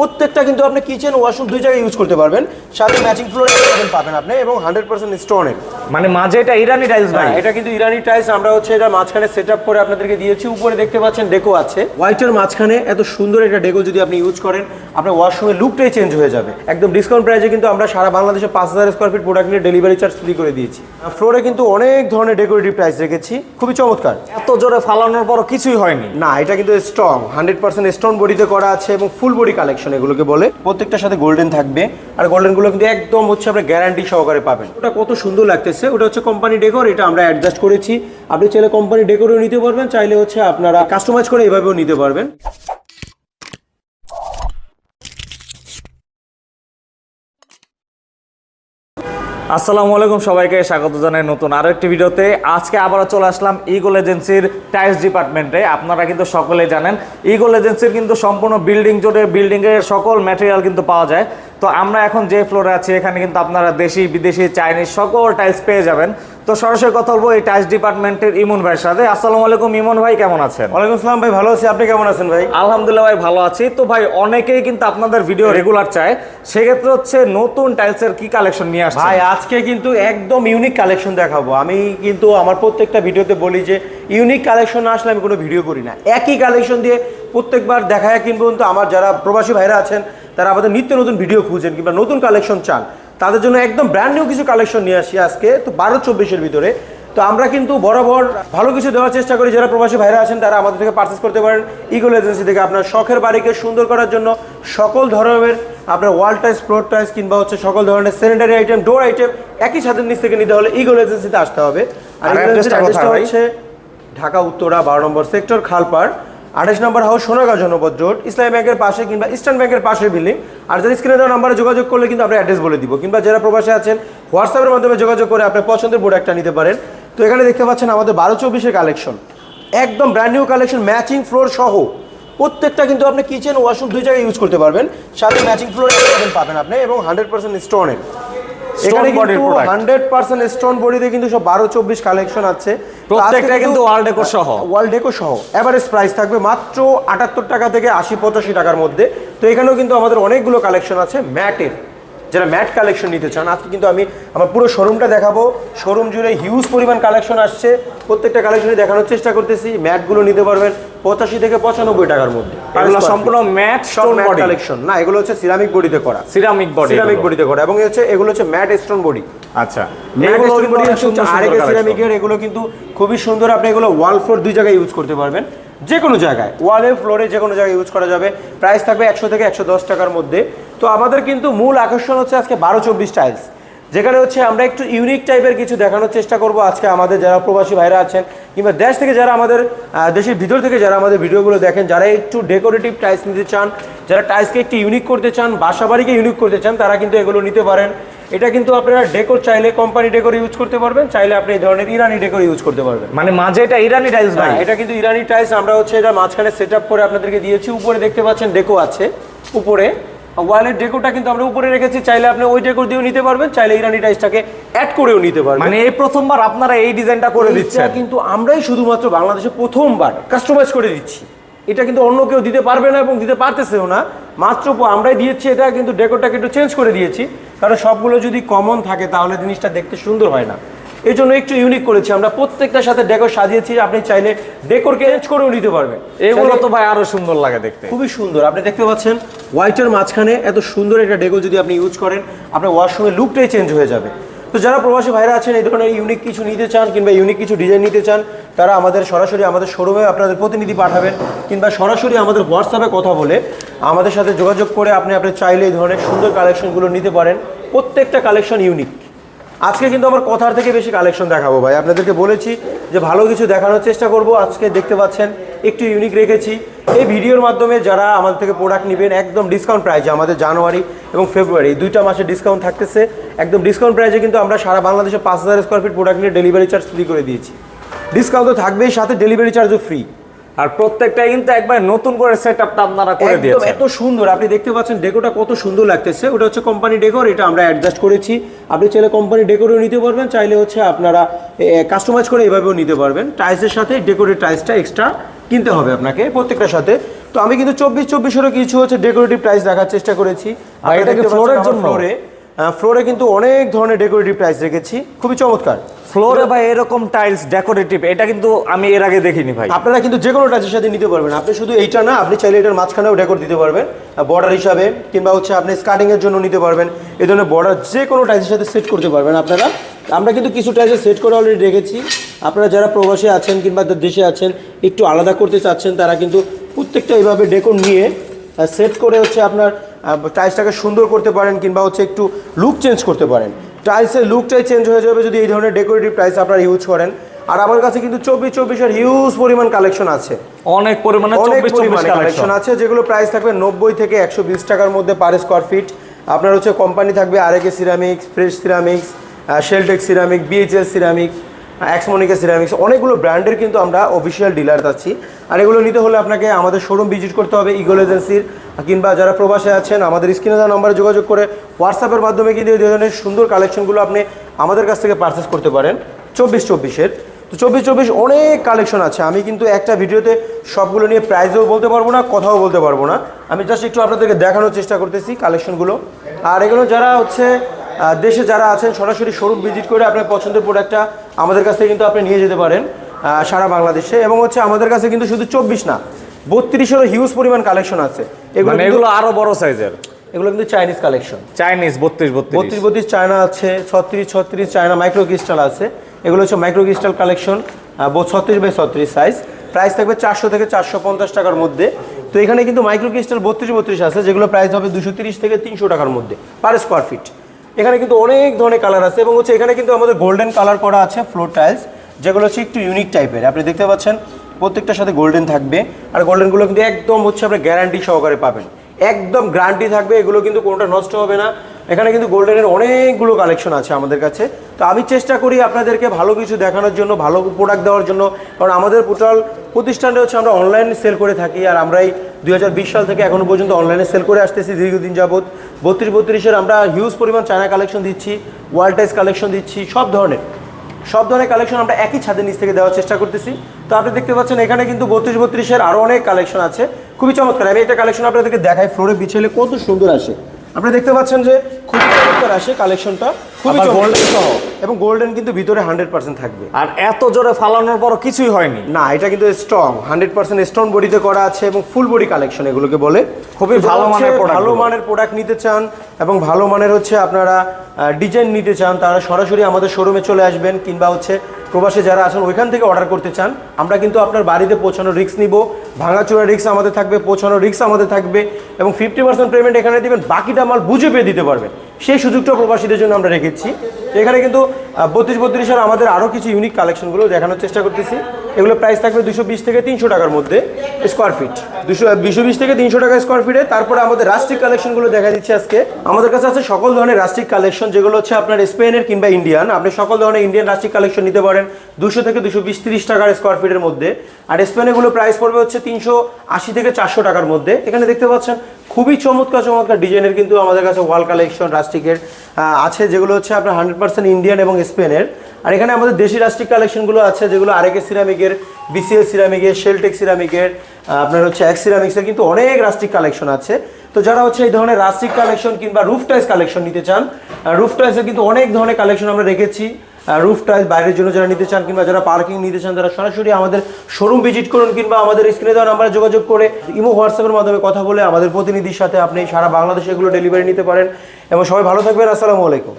প্রত্যেকটা কিন্তু আপনি কিচেন ওয়াশরুম দুই জায়গায় ইউজ করতে পারবেন। সাথে ম্যাচিং ফ্লোর পাবেন আপনি এবং হান্ড্রেড পার্সেন্ট স্টোনের মানে মাঝে এটা ইরানি টাইলস ভাই। হ্যাঁ, এটা কিন্তু ইরানি টাইলস আমরা হচ্ছে এটা মাঝখানে সেট আপ করে আপনাদেরকে দিয়েছি। উপরে দেখতে পাচ্ছেন ডেকো আছে। হোয়াইটের মাঝখানে এত সুন্দর একটা ডেকো যদি আপনি ইউজ করেন আপনার ওয়াশরুমের লুকটাই চেঞ্জ হয়ে যাবে। একদম ডিসকাউন্ট প্রাইসে কিন্তু আমরা সারা বাংলাদেশে পাঁচ হাজার স্কোয়ার ফিট প্রোডাক্ট নিয়ে ডেলিভারি চার্জ ফ্রি করে দিয়েছি। ফ্লোরে কিন্তু অনেক ধরনের ডেকোরেটিভ টাইলস রেখেছি। খুবই চমৎকার। এত জোরে ফালানোর পরও কিছুই হয়নি। না এটা কিন্তু স্ট্রং হান্ড্রেড পার্সেন্ট স্টোন বডিতে করা আছে এবং ফুল বডি কালেকশন এগুলোকে বলে প্রত্যেকটার সাথে গোল্ডেন থাকবে। আর গোল্ডেনগুলো কিন্তু একদম হচ্ছে আপনার গ্যারান্টি সহকারে পাবেন। ওটা কত সুন্দর লাগতেছে। ওটা হচ্ছে কোম্পানি ডেকোর এটা আমরা অ্যাডজাস্ট করেছি। আপনি চাইলে কোম্পানি ডেকোরেও নিতে পারবেন, চাইলে হচ্ছে আপনারা কাস্টমাইজ করে এভাবেও নিতে পারবেন। আসসালামু আলাইকুম সবাইকে স্বাগত জানাই নতুন আরও একটি ভিডিওতে। আজকে আবারও চলে আসলাম ইগল এজেন্সির টাইলস ডিপার্টমেন্টে আপনারা কিন্তু সকলেই জানেন ইগল এজেন্সির কিন্তু সম্পূর্ণ বিল্ডিং জোরে বিল্ডিং এর সকল ম্যাটেরিয়াল কিন্তু পাওয়া যায়। তো আমরা এখন যে ফ্লোরে আছি, এখানে কিন্তু আপনারা দেশি, বিদেশি চাইনিজ সকল টাইলস পেয়ে যাবেন। তো সরাসরি কথা বলব এই টাইলস ডিপার্টমেন্টের ইমন ভাইয়ের সাথে। আসসালামু আলাইকুম ইমন ভাই কেমন আছেন? ওয়ালাইকুম আসসালাম ভাই ভালো আছি। আপনি কেমন আছেন ভাই? আলহামদুলিল্লাহ ভাই ভালো আছি। তো ভাই অনেকেই কিন্তু আপনাদের ভিডিও রেগুলার চায়। সেক্ষেত্রে হচ্ছে নতুন টাইলসের কি কালেকশন নিয়ে আসছে ভাই আজকে কিন্তু একদম ইউনিক কালেকশন দেখাবো। আমি কিন্তু আমার প্রত্যেকটা ভিডিওতে বলি যে ইউনিক কালেকশন না আসলে আমি কোনো ভিডিও করি না। একই কালেকশন দিয়ে প্রত্যেকবার দেখায় কিন্তু আমার যারা প্রবাসী ভাইরা আছেন তারা আমাদের নিত্য নতুন ভিডিও খুঁজেন কিংবা নতুন কালেকশন চান। তাদের জন্য একদম ব্র্যান্ড নিউ কিছু কালেকশন নিয়ে আসি আজকে তো বারো চব্বিশের ভিতরে। তো আমরা কিন্তু বরাবর ভালো কিছু দেওয়ার চেষ্টা করি যারা প্রবাসী ভাইরা আছেন তারা আমাদের থেকে পারচেস করতে পারেন ইগল এজেন্সি থেকে আপনার শখের বাড়িকে সুন্দর করার জন্য সকল ধরনের আপনার ওয়াল টাইস ফ্লোর টাইস কিংবা হচ্ছে সকল ধরনের স্যানিটারি আইটেম ডোর আইটেম একই সাথে নিচ থেকে নিতে হলে ইগল এজেন্সিতে আসতে হবে। আর? হচ্ছে ঢাকা উত্তরা বারো নম্বর সেক্টর খালপাড়। আঠাশ নম্বর হাউস সোনাগাঁও জনপদ রোড, ইসলামী ব্যাংকের পাশে কিংবা ইস্টার্ন ব্যাংকের পাশে বিল্ডিং। আর যারা স্ক্রিনে দেওয়া নাম্বারে যোগাযোগ করলে কিন্তু আমরা অ্যাড্রেস বলে দিব। কিংবা যারা প্রবাসে আছেন, হোয়াটসঅ্যাপের মাধ্যমে যোগাযোগ করে আপনার পছন্দের প্রোডাক্টটা নিতে পারেন। তো এখানে দেখতে পাচ্ছেন আমাদের বারো চব্বিশের কালেকশন একদম brand new collection matching floor সহ। প্রত্যেকটা কিন্তু আপনি কিচেন ওয়াশরুম দুই জায়গায় ইউজ করতে পারবেন। সাথে ম্যাচিং ফ্লোর পাবেন আপনি এবং হান্ড্রেড পার্সেন্ট স্টোনের এখানে কিন্তু product। হান্ড্রেড পার্সেন্ট স্টোন বডিতে কিন্তু সব বারো চব্বিশ কালেকশন আছে। প্রত্যেকটা কিন্তু ওয়াল ডেকোর সহ। ওয়ার্ল্ড ডেকো সহ। এভারেজ প্রাইস থাকবে মাত্র আটাত্তর টাকা থেকে আশি পঁচাশি টাকার মধ্যে। তো এখানেও কিন্তু আমাদের অনেকগুলো কালেকশন আছে। ম্যাটের যারা ম্যাট কালেকশন নিতে চান আজকে কিন্তু আমি আমার পুরো শোরুমটা দেখাবো। শোরুম জুড়ে হিউজ পরিমাণ কালেকশন আসছে। প্রত্যেকটা কালেকশনই দেখানোর চেষ্টা করতেছি। ম্যাটগুলো নিতে পারবেন। পঁচাশি থেকে পঁচানব্বই টাকার মধ্যে। এগুলো সম্পূর্ণ ম্যাট স্টোন বডি কালেকশন না এগুলো হচ্ছে সিরামিক বডিতে করা। সিরামিক বডি সিরামিক বডিতে করা। এবং হচ্ছে এগুলো হচ্ছে ম্যাট স্টোন বডি আচ্ছা। ম্যাট স্টোন বডি আরেকে সিরামিকের এগুলো কিন্তু খুবই সুন্দর। আপনি এগুলো ওয়াল ফ্লোর দুই জায়গায় ইউজ করতে পারবেন। যে কোনো জায়গায়। ওয়ালে ফ্লোরে যে কোনো জায়গায় ইউজ করা যাবে। প্রাইস থাকবে একশো থেকে একশো দশ টাকার মধ্যে। তো আমাদের কিন্তু মূল আকর্ষণ হচ্ছে আজকে বারো চব্বিশ টাইলস যেখানে হচ্ছে আমরা একটু ইউনিক টাইপের কিছু দেখানোর চেষ্টা করব আজকে আমাদের যারা প্রবাসী ভাইরা আছেন কিংবা দেশ থেকে যারা আমাদের দেশের ভিতর থেকে যারা আমাদের ভিডিওগুলো দেখেন যারা একটু ডেকোরেটিভ টাইলস নিতে চান যারা টাইলসকে একটু ইউনিক করতে চান বাসা বাড়িকে ইউনিক করতে চান তারা কিন্তু এগুলো নিতে পারেন। এটা কিন্তু আপনারা ডেকোর চাইলে কোম্পানি ডেকোর ইউজ করতে পারবেন চাইলে আপনি এই ধরনের ইরানি ডেকোর ইউজ করতে পারবেন। মানে মাঝে এটা ইরানি টাইলস ভাই। হ্যাঁ, এটা কিন্তু ইরানি টাইলস আমরা হচ্ছে এটা মাঝখানে সেট আপ করে আপনাদেরকে দিয়েছি উপরে দেখতে পাচ্ছেন ডেকো আছে উপরে। ওয়ালের ডেকোটা কিন্তু আমরা উপরে রেখেছি চাইলে আপনি ওই ডেকোর দিয়েও নিতে পারবেন চাইলে ইরানি টাইলসটাকে অ্যাড করেও নিতে পারবেন। মানে এই প্রথমবার আপনারা এই ডিজাইনটা করে দিচ্ছেন। কিন্তু আমরাই শুধুমাত্র বাংলাদেশে প্রথমবার কাস্টমাইজ করে দিচ্ছি। এটা কিন্তু অন্য কেউ দিতে পারবে না এবং দিতে পারতেছেও না। মাত্র আমরাই দিয়েছি এটা কিন্তু ডেকোরটাকে একটু চেঞ্জ করে দিয়েছি। কারণ সবগুলো যদি কমন থাকে তাহলে জিনিসটা দেখতে সুন্দর হয় না। এই জন্য একটু ইউনিক করেছি। আমরা প্রত্যেকটার সাথে ডেকোর সাজিয়েছি আপনি চাইলে ডেকোরকে চেঞ্জ করেও নিতে পারবেন। এগুলো তো ভাই আরও সুন্দর লাগে দেখতে। খুবই সুন্দর। আপনি দেখতে পাচ্ছেন হোয়াইটের মাঝখানে এত সুন্দর একটা ডেকো যদি আপনি ইউজ করেন আপনার ওয়াশরুমের লুকটাই চেঞ্জ হয়ে যাবে। তো যারা প্রবাসী ভাইরা আছেন এই ধরনের ইউনিক কিছু নিতে চান কিংবা ইউনিক কিছু ডিজাইন নিতে চান তারা আমাদের সরাসরি আমাদের শোরুমে আপনাদের প্রতিনিধি পাঠাবেন কিংবা সরাসরি আমাদের হোয়াটসঅ্যাপে কথা বলে আমাদের সাথে যোগাযোগ করে আপনি আপনি চাইলে এই ধরনের সুন্দর কালেকশনগুলো নিতে পারেন। প্রত্যেকটা কালেকশন ইউনিক আজকে কিন্তু আমার কথার থেকে বেশি কালেকশন দেখাবো ভাই। আপনাদেরকে বলেছি যে ভালো কিছু দেখানোর চেষ্টা করব। আজকে দেখতে পাচ্ছেন, একটু ইউনিক রেখেছি। এই ভিডিওর মাধ্যমে যারা আমাদের থেকে প্রোডাক্ট নেবেন, একদম ডিসকাউন্ট প্রাইজে আমাদের জানুয়ারি এবং ফেব্রুয়ারি দুইটা মাসে ডিসকাউন্ট থাকতেছে। একদম ডিসকাউন্ট প্রাইজে কিন্তু আমরা সারা বাংলাদেশে পাঁচ হাজার স্কোয়ার ফিট প্রোডাক্ট নিয়ে ডেলিভারি চার্জ ফ্রি করে দিয়েছি। ডিসকাউন্ট তো থাকবেই, সাথে ডেলিভারি চার্জও ফ্রি আর প্রত্যেকটা কিন্তু একবার নতুন করে সেট সেটআপটা আপনারা করে একদম দিয়েছেন। এত সুন্দর। আপনি দেখতে পাচ্ছেন ডেকোটা কত সুন্দর লাগতেছে। ওটা হচ্ছে কোম্পানি ডেকোর এটা আমরা অ্যাডজাস্ট করেছি। আপনি চাইলে কোম্পানি ডেকোরেও নিতে পারবেন চাইলে হচ্ছে আপনারা কাস্টমাইজ করে এভাবেও নিতে পারবেন। টাইলসের সাথে ডেকোরের টাইলসটা এক্সট্রা কিনতে হবে আপনাকে প্রত্যেকটার সাথে। তো আমি কিন্তু চব্বিশ চব্বিশেরও কিছু হচ্ছে ডেকোরেটিভ প্রাইস দেখার চেষ্টা করেছি। floor-এর জন্য? ফ্লোরে কিন্তু অনেক ধরনের ডেকোরেটিভ প্রাইস রেখেছি। খুবই চমৎকার। ফ্লোরে ভাই এরকম টাইলস ডেকোরেটিভ এটা কিন্তু আমি এর আগে দেখিনি ভাই। আপনারা কিন্তু যে কোনো টাচের সাথে নিতে পারবেন। আপনি শুধু এইটা না আপনি চাইলে এটার মাঝখানেও ডেকোর দিতে পারবেন। বর্ডার হিসাবে কিংবা হচ্ছে আপনি স্কার্টিংয়ের জন্য নিতে পারবেন। এই ধরনের বর্ডার যে কোনো টাইলসের সাথে সেট করতে পারবেন আপনারা। আমরা কিন্তু কিছু টাইসে সেট করে অলরেডি রেখেছি। আপনারা যারা প্রবাসী আছেন কিংবা দেশে আছেন একটু আলাদা করতে চাচ্ছেন তারা কিন্তু প্রত্যেকটা এইভাবে ডেকোর নিয়ে সেট করে হচ্ছে আপনার টাইলসটাকে সুন্দর করতে পারেন কিংবা হচ্ছে একটু লুক চেঞ্জ করতে পারেন। টাইলসের লুকটাই চেঞ্জ হয়ে যাবে যদি এই ধরনের ডেকোরেটিভ টাইলস আপনারা ইউজ করেন। আর আমার কাছে কিন্তু চব্বিশ চব্বিশের হিউজ পরিমাণ কালেকশন আছে। অনেক পরিমাণে অনেক পরিমাণে কালেকশন আছে যেগুলো প্রাইস থাকবে নব্বই থেকে একশো বিশ টাকার মধ্যে পার স্কোয়ার ফিট আপনার হচ্ছে কোম্পানি থাকবে RAK ceramics fresh ceramics Sheltech ceramic BHL ceramic এক্সমনিকা ceramics অনেকগুলো ব্র্যান্ডের কিন্তু আমরা অফিসিয়াল ডিলার আছি। আর এগুলো নিতে হলে আপনাকে আমাদের শোরুম ভিজিট করতে হবে ইগল এজেন্সির কিংবা যারা প্রবাসে আছেন, আমাদের স্ক্রিনে দেওয়া নম্বরে যোগাযোগ করে হোয়াটসঅ্যাপের মাধ্যমে কিন্তু এই ধরনের সুন্দর কালেকশনগুলো আপনি আমাদের কাছ থেকে পারচেস করতে পারেন। চব্বিশ চব্বিশের তো চব্বিশ চব্বিশ অনেক কালেকশন আছে। আমি কিন্তু একটা ভিডিওতে সবগুলো নিয়ে প্রাইসও বলতে পারব না, কথাও বলতে পারব না। আমি জাস্ট একটু আপনাদেরকে দেখানোর চেষ্টা করতেছি কালেকশনগুলো আর এগুলো যারা হচ্ছে দেশে যারা আছেন সরাসরি শোরুম ভিজিট করে আপনার পছন্দের প্রোডাক্টটা আমাদের কাছ থেকে কিন্তু আপনি নিয়ে যেতে পারেন সারা বাংলাদেশে। এবং হচ্ছে আমাদের কাছে কিন্তু শুধু চব্বিশ না বত্রিশেরও হিউজ পরিমাণ কালেকশন আছে। এগুলো মানে কিন্তু- এগুলো আরও বড় সাইজের এগুলো কিন্তু চাইনিজ কালেকশন চাইনিজ বত্রিশ বত্রিশ। বত্রিশ বত্রিশ চায়না আছে ছত্রিশ ছত্রিশ চায়না মাইক্রো ক্রিস্টাল আছে। এগুলো হচ্ছে মাইক্রো ক্রিস্টাল কালেকশন ছত্রিশ বাই ছত্রিশ সাইজ প্রাইস থাকবে চারশো থেকে চারশো পঞ্চাশ টাকার মধ্যে। তো এখানে কিন্তু মাইক্রো ক্রিস্টাল বত্রিশ বত্রিশ আছে যেগুলো প্রাইস হবে দুশো তিরিশ থেকে তিনশো টাকার মধ্যে পার স্কোয়ার ফিট এখানে কিন্তু অনেক ধরনের কালার আছে এবং হচ্ছে এখানে কিন্তু আমাদের গোল্ডেন কালার করা আছে ফ্লোর টাইলস যেগুলো হচ্ছে একটু ইউনিক টাইপের আপনি দেখতে পাচ্ছেন, প্রত্যেকটার সাথে গোল্ডেন থাকবে। আর গোল্ডেনগুলো কিন্তু একদম হচ্ছে আপনি গ্যারান্টি সহকারে পাবেন। একদম গ্যারান্টি থাকবে, এগুলো কিন্তু কোনোটা নষ্ট হবে না। এখানে কিন্তু গোল্ডেনের অনেকগুলো কালেকশন আছে আমাদের কাছে। তো আমি চেষ্টা করি আপনাদেরকে ভালো কিছু দেখানোর জন্য, ভালো প্রোডাক্ট দেওয়ার জন্য। কারণ আমাদের টোটাল প্রতিষ্ঠানটা হচ্ছে আমরা অনলাইনে সেল করে থাকি, আর আমরা এই দুই সাল থেকে এখনও পর্যন্ত অনলাইনে সেল করে আসতেছি দীর্ঘদিন যাবৎ। বত্রিশ বত্রিশের আমরা হিউজ পরিমাণ চায়না কালেকশন দিচ্ছি ওয়ার্ল্ড টাইস কালেকশন দিচ্ছি, সব ধরনের। সব ধরনের কালেকশন আমরা একই ছাদের নিচ থেকে দেওয়ার চেষ্টা করতেছি। তো আপনি দেখতে পাচ্ছেন এখানে কিন্তু বত্রিশ বত্রিশের আরও অনেক কালেকশন আছে। খুবই চমৎকার। আমি একটা কালেকশন আপনাদেরকে দেখাই ফ্লোরে বিছেলে কত সুন্দর আসে। আপনি দেখতে পাচ্ছেন যে খুবই চমৎকার আসে কালেকশনটা খুবই গোল্ডেন সহ। এবং গোল্ডেন কিন্তু ভিতরে হান্ড্রেড পার্সেন্ট থাকবে। আর এত জোরে ফালানোর পরও কিছুই হয়নি। না এটা কিন্তু স্ট্রং হান্ড্রেড পার্সেন্ট স্টোন বডিতে করা আছে এবং ফুল বডি কালেকশন এগুলোকে বলে। খুবই ভালো মানের ভালো মানের প্রোডাক্ট নিতে চান এবং ভালো মানের হচ্ছে আপনারা ডিজাইন নিতে চান তারা সরাসরি আমাদের শোরুমে চলে আসবেন কিংবা হচ্ছে প্রবাসে যারা আছেন, ওইখান থেকে অর্ডার করতে চান, আমরা কিন্তু আপনার বাড়িতে পৌঁছানোর রিক্স নিব। ভাঙাচোরা রিক্স আমাদের থাকবে, পৌঁছানোর রিক্স আমাদের থাকবে এবং ফিফটি পার্সেন্ট পেমেন্ট এখানে দেবেন, বাকিটা মাল বুঝে পেয়ে দিতে পারবেন। সেই সুযোগটা প্রবাসীদের জন্য আমরা রেখেছি। এখানে কিন্তু বত্রিশ বত্রিশের আমাদের আরও কিছু ইউনিক কালেকশনগুলো দেখানোর চেষ্টা করতেছি। এগুলো প্রাইস থাকবে দুশো বিশ থেকে তিনশো টাকার মধ্যে স্কোয়ার ফিট দুশো দুশো বিশ থেকে তিনশো টাকা স্কোয়ার ফিটে তারপরে আমাদের রাস্টিক কালেকশনগুলো দেখা দিচ্ছে আজকে। আমাদের কাছে আছে সকল ধরনের রাস্টিক কালেকশন যেগুলো হচ্ছে আপনার স্পেনের কিংবা ইন্ডিয়ান আপনি সকল ধরনের ইন্ডিয়ান রাস্টিক কালেকশন নিতে পারেন দুশো থেকে দুশো বিশ, তিরিশ টাকার স্কোয়ার ফিটের মধ্যে। আর স্পেনেগুলো প্রাইস পড়বে হচ্ছে তিনশো আশি থেকে চারশো টাকার মধ্যে। এখানে দেখতে পাচ্ছেন খুবই চমৎকার চমৎকার ডিজাইনের কিন্তু আমাদের কাছে ওয়াল কালেকশন রাস্টিকের আছে, যেগুলো হচ্ছে আপনার হান্ড্রেড পার্সেন্ট ইন্ডিয়ান এবং স্পেনের আর এখানে আমাদের দেশি রাস্টিক কালেকশনগুলো আছে, যেগুলো আরেকে সিরামিকের বিসিএল সিরামিকের শেলটেক সিরামিকের আপনার হচ্ছে এক সিরামিক্সের কিন্তু অনেক রাষ্ট্রিক কালেকশন আছে। তো যারা হচ্ছে এই ধরনের রাষ্ট্রিক কালেকশন কিংবা রুফ টাইস কালেকশন নিতে চান রুফ টাইসের কিন্তু অনেক ধরনের কালেকশন আমরা রেখেছি। রুফ টাইস বাইরের জন্য যারা নিতে চান কিংবা যারা পার্কিং নিতে চান, তারা সরাসরি আমাদের শোরুম ভিজিট করুন কিংবা আমাদের স্ক্রিনে দেওয়া নাম্বারে যোগাযোগ করে ইমো হোয়াটসঅ্যাপের মাধ্যমে কথা বলে আমাদের প্রতিনিধির সাথে আপনি সারা বাংলাদেশে এগুলো ডেলিভারি নিতে পারেন। এবং সবাই ভালো থাকবেন, আসসালামু আলাইকুম।